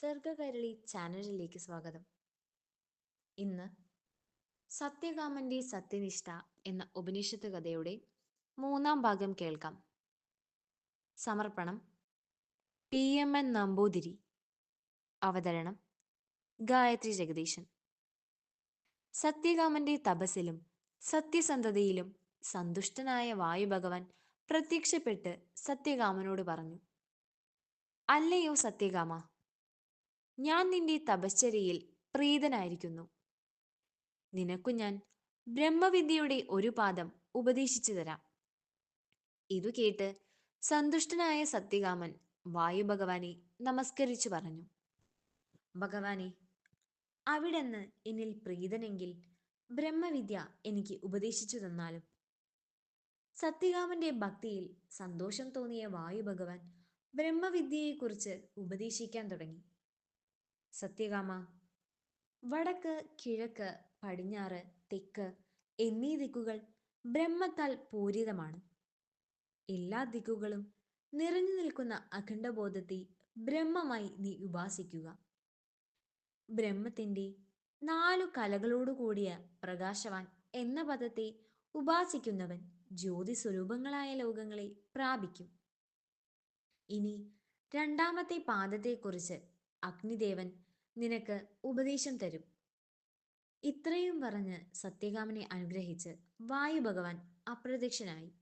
സർഗകരളി ചാനലിലേക്ക് സ്വാഗതം. ഇന്ന് സത്യകാമന്റെ സത്യനിഷ്ഠ എന്ന ഉപനിഷത്ത് കഥയുടെ മൂന്നാം ഭാഗം കേൾക്കാം. സമർപ്പണം പി എം എൻ നമ്പൂതിരി അവതരണം ഗായത്രി ജഗദീശൻ. സത്യകാമന്റെ തപസ്സിലും സത്യസന്ധതയിലും സന്തുഷ്ടനായ വായുഭഗവാൻ പ്രത്യക്ഷപ്പെട്ട് സത്യകാമനോട് പറഞ്ഞു അല്ലയോ സത്യകാമ ഞാൻ നിന്റെ തപശ്ചര്യയിൽ പ്രീതനായിരിക്കുന്നു. നിനക്കു ഞാൻ ബ്രഹ്മവിദ്യയുടെ ഒരു പാദം ഉപദേശിച്ചു തരാം. ഇതു കേട്ട് സന്തുഷ്ടനായ സത്യകാമൻ വായു ഭഗവാനെ നമസ്കരിച്ചു പറഞ്ഞു. ഭഗവാനെ അവിടെന്ന് എന്നിൽ പ്രീതനെങ്കിൽ ബ്രഹ്മവിദ്യ എനിക്ക് ഉപദേശിച്ചു തന്നാലും. സത്യകാമന്റെ ഭക്തിയിൽ സന്തോഷം തോന്നിയ വായു ഭഗവാൻ ബ്രഹ്മവിദ്യയെക്കുറിച്ച് ഉപദേശിക്കാൻ തുടങ്ങി. സത്യകാമ. വടക്ക് കിഴക്ക് പടിഞ്ഞാറ് തെക്ക് എന്നീ ദിക്കുകൾ ബ്രഹ്മത്താൽ പൂരിതമാണ്. എല്ലാ ദിക്കുകളും നിറഞ്ഞു നിൽക്കുന്ന അഖണ്ഡബോധത്തെ ബ്രഹ്മമായി നീ ഉപാസിക്കുക. ബ്രഹ്മത്തിന്റെ നാലു കലകളോടു കൂടിയ പ്രകാശവാൻ എന്ന പദത്തെ ഉപാസിക്കുന്നവൻ ജ്യോതി സ്വരൂപങ്ങളായ ലോകങ്ങളെ പ്രാപിക്കും. ഇനി രണ്ടാമത്തെ പാദത്തെക്കുറിച്ച് അഗ്നിദേവൻ നിനക്ക് ഉപദേശം തരും. ഇത്രയും പറഞ്ഞ് സത്യകാമനെ അനുഗ്രഹിച്ച് വായു ഭഗവാൻ അപ്രത്യക്ഷനായി.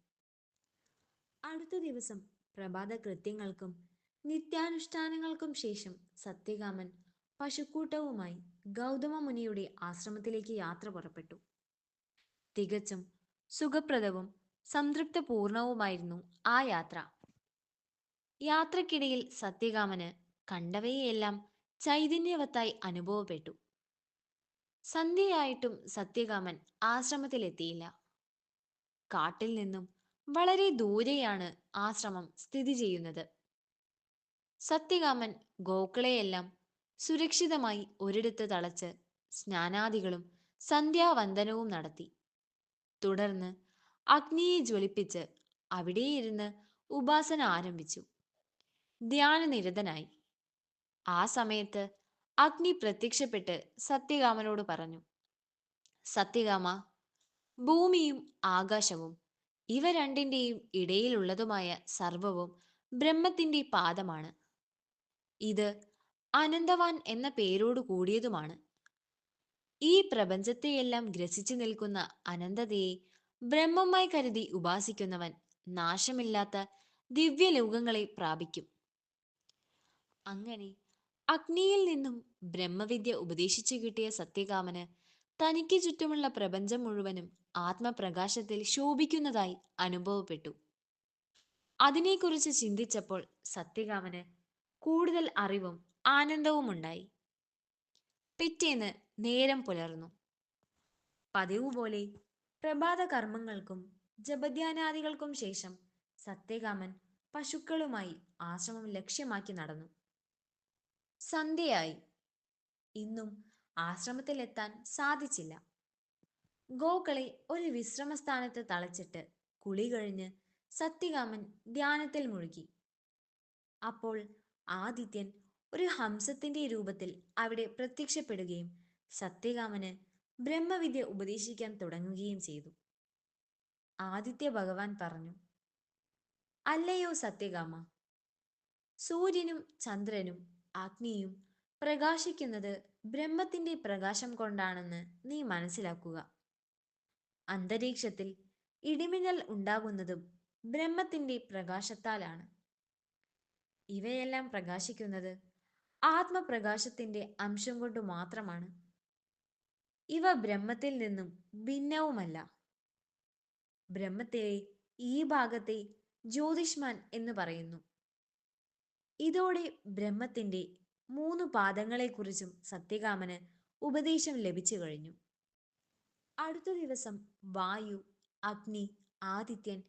അടുത്ത ദിവസം പ്രഭാത കൃത്യങ്ങൾക്കും നിത്യാനുഷ്ഠാനങ്ങൾക്കും ശേഷം സത്യകാമൻ പശുക്കൂട്ടവുമായി ഗൗതമ മുനിയുടെ ആശ്രമത്തിലേക്ക് യാത്ര പുറപ്പെട്ടു. തികച്ചും സുഖപ്രദവും സംതൃപ്തപൂർണവുമായിരുന്നു ആ യാത്ര. യാത്രക്കിടയിൽ സത്യകാമന് കണ്ടവയെല്ലാം ചൈതന്യവത്തായി അനുഭവപ്പെട്ടു. സന്ധ്യയായിട്ടും സത്യകാമൻ ആശ്രമത്തിലെത്തിയില്ല. കാട്ടിൽ നിന്നും വളരെ ദൂരെയാണ് ആശ്രമം സ്ഥിതി ചെയ്യുന്നത്. സത്യകാമൻ ഗോക്കളെയെല്ലാം സുരക്ഷിതമായി ഒരിടത്ത് തളച്ച് സ്നാനാദികളും സന്ധ്യാവന്ദനവും നടത്തി. തുടർന്ന് അഗ്നിയെ ജ്വലിപ്പിച്ച് അവിടെയിരുന്ന് ഉപാസന ആരംഭിച്ചു. ധ്യാനനിരതനായി. ആ സമയത്ത് അഗ്നി പ്രത്യക്ഷപ്പെട്ട് സത്യകാമനോട് പറഞ്ഞു സത്യകാമ ഭൂമിയും ആകാശവും ഇവ രണ്ടിന്റെയും ഇടയിലുള്ളതുമായ സർവവും ബ്രഹ്മത്തിന്റെ പാദമാണ്. ഇത് അനന്തവാൻ എന്ന പേരോട് കൂടിയതുമാണ്. ഈ പ്രപഞ്ചത്തെയെല്ലാം ഗ്രസിച്ചു നിൽക്കുന്ന അനന്തതയെ ബ്രഹ്മമായി കരുതി ഉപാസിക്കുന്നവൻ നാശമില്ലാത്ത ദിവ്യലോകങ്ങളെ പ്രാപിക്കും. അങ്ങനെ അഗ്നിയിൽ നിന്നും ബ്രഹ്മവിദ്യ ഉപദേശിച്ചു കിട്ടിയ സത്യകാമന് തനിക്ക് ചുറ്റുമുള്ള പ്രപഞ്ചം മുഴുവനും ആത്മപ്രകാശത്തിൽ ശോഭിക്കുന്നതായി അനുഭവപ്പെട്ടു. അതിനെക്കുറിച്ച് ചിന്തിച്ചപ്പോൾ സത്യകാമന് കൂടുതൽ അറിവും ആനന്ദവും ഉണ്ടായി പിറ്റേന്ന് നേരം പുലർന്നു. പതിവ് പോലെ പ്രഭാത കർമ്മങ്ങൾക്കും ജപധ്യാനാദികൾക്കും ശേഷം സത്യകാമൻ പശുക്കളുമായി ആശ്രമം ലക്ഷ്യമാക്കി നടന്നു. സന്ധ്യയായി. ഇന്നും ആശ്രമത്തിലെത്താൻ സാധിച്ചില്ല. ഗോകളെ ഒരു വിശ്രമസ്ഥാനത്ത് തളച്ചിട്ട് കുളി കഴിഞ്ഞ് സത്യകാമൻ ധ്യാനത്തിൽ മുഴുകി. അപ്പോൾ ആദിത്യൻ ഒരു ഹംസത്തിന്റെ രൂപത്തിൽ അവിടെ പ്രത്യക്ഷപ്പെടുകയും സത്യകാമന് ബ്രഹ്മവിദ്യ ഉപദേശിക്കാൻ തുടങ്ങുകയും ചെയ്തു. ആദിത്യ ഭഗവാൻ പറഞ്ഞു അല്ലയോ സത്യകാമ സൂര്യനും ചന്ദ്രനും അഗ്നിയും പ്രകാശിക്കുന്നത് ബ്രഹ്മത്തിന്റെ പ്രകാശം കൊണ്ടാണെന്ന് നീ മനസ്സിലാക്കുക. അന്തരീക്ഷത്തിൽ ഇടിമിന്നൽ ഉണ്ടാകുന്നതും ബ്രഹ്മത്തിന്റെ പ്രകാശത്താലാണ്. ഇവയെല്ലാം പ്രകാശിക്കുന്നത് ആത്മപ്രകാശത്തിന്റെ അംശം കൊണ്ട് മാത്രമാണ്. ഇവ ബ്രഹ്മത്തിൽ നിന്നും ഭിന്നവുമല്ല. ബ്രഹ്മത്തെ ഈ ഭാഗത്തെ ജ്യോതിഷ്മാൻ എന്ന് പറയുന്നു. ഇതോടെ ബ്രഹ്മത്തിന്റെ മൂന്ന് പാദങ്ങളെക്കുറിച്ചും സത്യകാമന് ഉപദേശം ലഭിച്ചു കഴിഞ്ഞു. അടുത്ത ദിവസം വായു അഗ്നി ആദിത്യൻ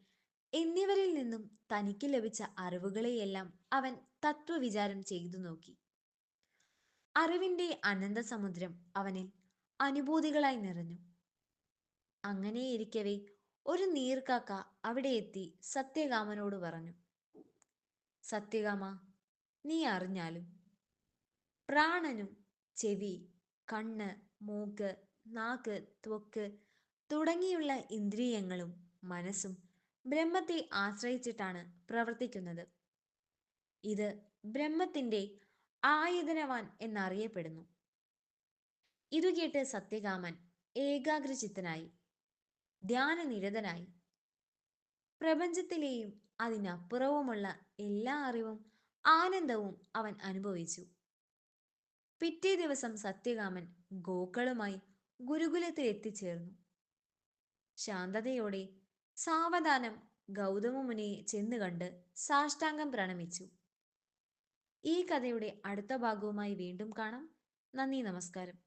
എന്നിവരിൽ നിന്നും തനിക്ക് ലഭിച്ച അറിവുകളെയെല്ലാം അവൻ തത്വവിചാരം ചെയ്തു നോക്കി. അറിവിന്റെ അനന്ത സമുദ്രം അവനിൽ അനുഭൂതികളായി നിറഞ്ഞു. അങ്ങനെയിരിക്കവേ ഒരു നീർക്കാക്ക അവിടെ എത്തി സത്യകാമനോട് പറഞ്ഞു. സത്യകാമ നീ അറിഞ്ഞാലും. പ്രാണനും ചെവി കണ്ണ് മൂക്ക് നാക്ക് ത്വക്ക് തുടങ്ങിയുള്ള ഇന്ദ്രിയങ്ങളും മനസ്സും ബ്രഹ്മത്തെ ആശ്രയിച്ചിട്ടാണ് പ്രവർത്തിക്കുന്നത്. ഇത് ബ്രഹ്മത്തിന്റെ ആയുധനവാൻ എന്നറിയപ്പെടുന്നു. ഇതു കേട്ട് സത്യകാമൻ ഏകാഗ്രചിത്തനായി ധ്യാനനിരതനായി. പ്രപഞ്ചത്തിലെയും അതിനപ്പുറവുമുള്ള എല്ലാ അറിവും ആനന്ദവും അവൻ അനുഭവിച്ചു. പിറ്റേ ദിവസം സത്യകാമൻ ഗോക്കളുമായി ഗുരുകുലത്തിൽ എത്തിച്ചേർന്നു. ശാന്തതയോടെ സാവധാനം ഗൗതമമുനിയെ ചെന്നുകണ്ട് ചെന്ന് സാഷ്ടാംഗം പ്രണമിച്ചു. ഈ കഥയുടെ അടുത്ത ഭാഗവുമായി വീണ്ടും കാണാം. നന്ദി നമസ്കാരം.